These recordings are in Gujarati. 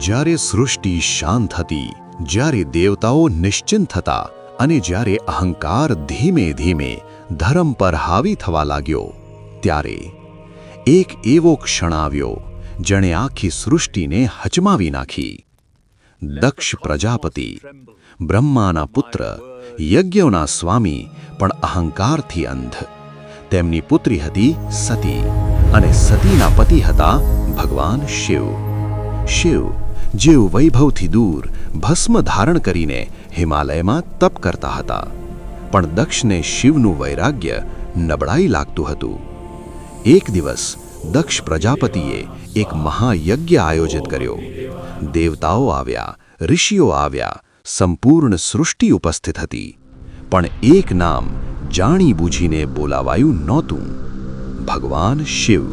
જ્યારે સૃષ્ટિ શાંત હતી, જ્યારે દેવતાઓ નિશ્ચિંત હતા અને જ્યારે અહંકાર ધીમે ધીમે ધર્મ પર હાવી થવા લાગ્યો, ત્યારે એક એવો ક્ષણ આવ્યો, જેણે આખી સૃષ્ટિને હચમાવી નાખી. દક્ષ પ્રજાપતિ, બ્રહ્માના પુત્ર, યજ્ઞોના સ્વામી, પણ અહંકારથી અંધ. તેમની પુત્રી હતી સતી અને સતીના પતિ હતા ભગવાન શિવ. શિવ જેઓ વૈભવથી દૂર, ભસ્મ ધારણ કરીને હિમાલયમાં તપ કરતા હતા. પણ દક્ષને શિવનું વૈરાગ્ય નબળાઈ લાગતું હતું. એક દિવસ દક્ષ પ્રજાપતિએ એક મહાયજ્ઞ આયોજિત કર્યો. દેવતાઓ આવ્યા, ઋષિઓ આવ્યા, સંપૂર્ણ સૃષ્ટિ ઉપસ્થિત હતી. પણ એક નામ જાણીબૂજીને બોલાવાયું નહોતું. ભગવાન શિવ.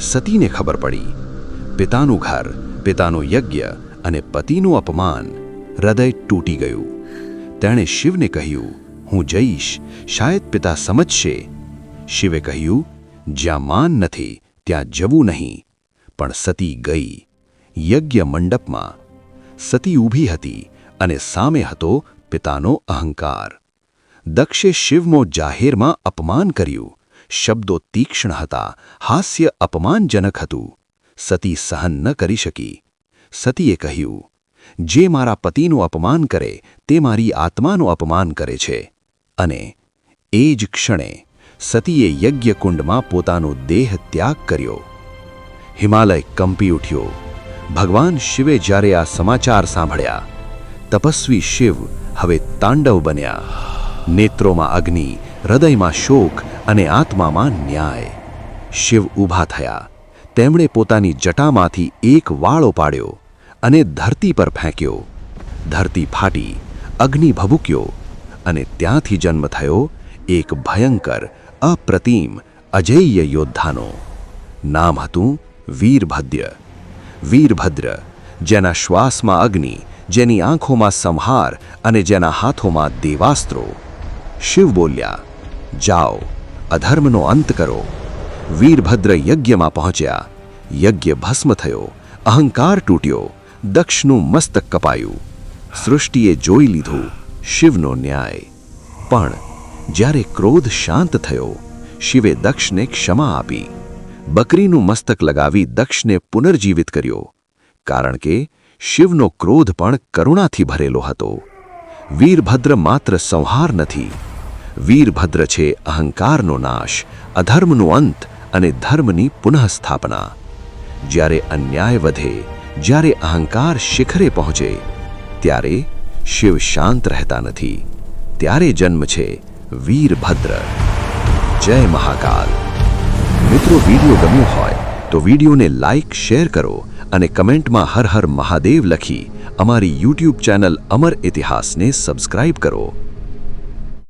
સતીને ખબર પડી પિતાનું ઘર, પિતાનો યજ્ઞ અને પતિનું અપમાન હૃદય તૂટી ગયું. તેણે શિવને કહ્યું, હું જઈશ, શાયદ પિતા સમજશે. શિવે કહ્યું, જ્યાં માન નથી, ત્યાં જવું નહીં. પણ સતી ગઈ, યજ્ઞ મંડપમાં. સતી ઊભી હતી અને સામે હતો પિતાનો અહંકાર. દક્ષે શિવમો જાહેરમાં અપમાન કર્યું. શબ્દો તીક્ષ્ણ હતા, હાસ્ય અપમાનજનક હતું. સતી સહન ન કરી શકી. સતીએ કહ્યું, જે મારા પતિનું અપમાન કરે, તે મારી આત્માનું અપમાન કરે છે. અને એ જ ક્ષણે સતીએ યજ્ઞકુંડમાં પોતાનો દેહ ત્યાગ કર્યો. હિમાલય કંપી ઉઠ્યો. ભગવાન શિવે જ્યારે આ સમાચાર સાંભળ્યા, તપસ્વી શિવ હવે તાંડવ બન્યા. નેત્રોમાં અગ્નિ, હૃદયમાં શોક અને આત્મામાં ન્યાય. શિવ ઊભા થયા. તેમણે પોતાની જટામાંથી એક વાળો પાડ્યો અને ધરતી પર ફેંક્યો. ધરતી ફાટી, અગ્નિ ભભૂક્યો અને ત્યાંથી જન્મ થયો એક ભયંકર, અપ્રતિમ અજેય યોદ્ધાનો. નામ હતું વીરભદ્ર. વીરભદ્ર, જેના શ્વાસમાં અગ્નિ, જેની આંખોમાં સંહાર અને જેના હાથોમાં દેવાસ્ત્રો. શિવ બોલ્યા, જાઓ, અધર્મનો અંત કરો. વીરભદ્ર યજ્ઞમાં પહોંચ્યા. યજ્ઞ ભસ્મ થયો, અહંકાર તૂટ્યો, દક્ષનું મસ્તક કપાયું. સૃષ્ટિએ જોઈ લીધું શિવનો ન્યાય. પણ જ્યારે ક્રોધ શાંત થયો, શિવે દક્ષને ક્ષમા આપી. બકરીનું મસ્તક લગાવી દક્ષને પુનર્જીવિત કર્યો. કારણ કે શિવનો ક્રોધ પણ કરુણાથી ભરેલો હતો. વીરભદ્ર માત્ર સંહાર નથી. વીરભદ્ર છે અહંકારનો નાશ, અધર્મનો અંત અને ધર્મની પુનઃસ્થાપના. જ્યારે અન્યાય વધે, જ્યારે અહંકાર શિખરે પહોંચે, ત્યારે શિવ શાંત રહેતા નથી. ત્યારે જન્મ છે વીરભદ્ર. જય મહાકાલ. મિત્રો, વીડિયો ગમ્યો હોય તો વિડીયોને લાઇક શેર કરો અને કમેન્ટમાં હર હર મહાદેવ લખી અમારી યુટ્યુબ ચેનલ અમર ઇતિહાસને સબસ્ક્રાઇબ કરો.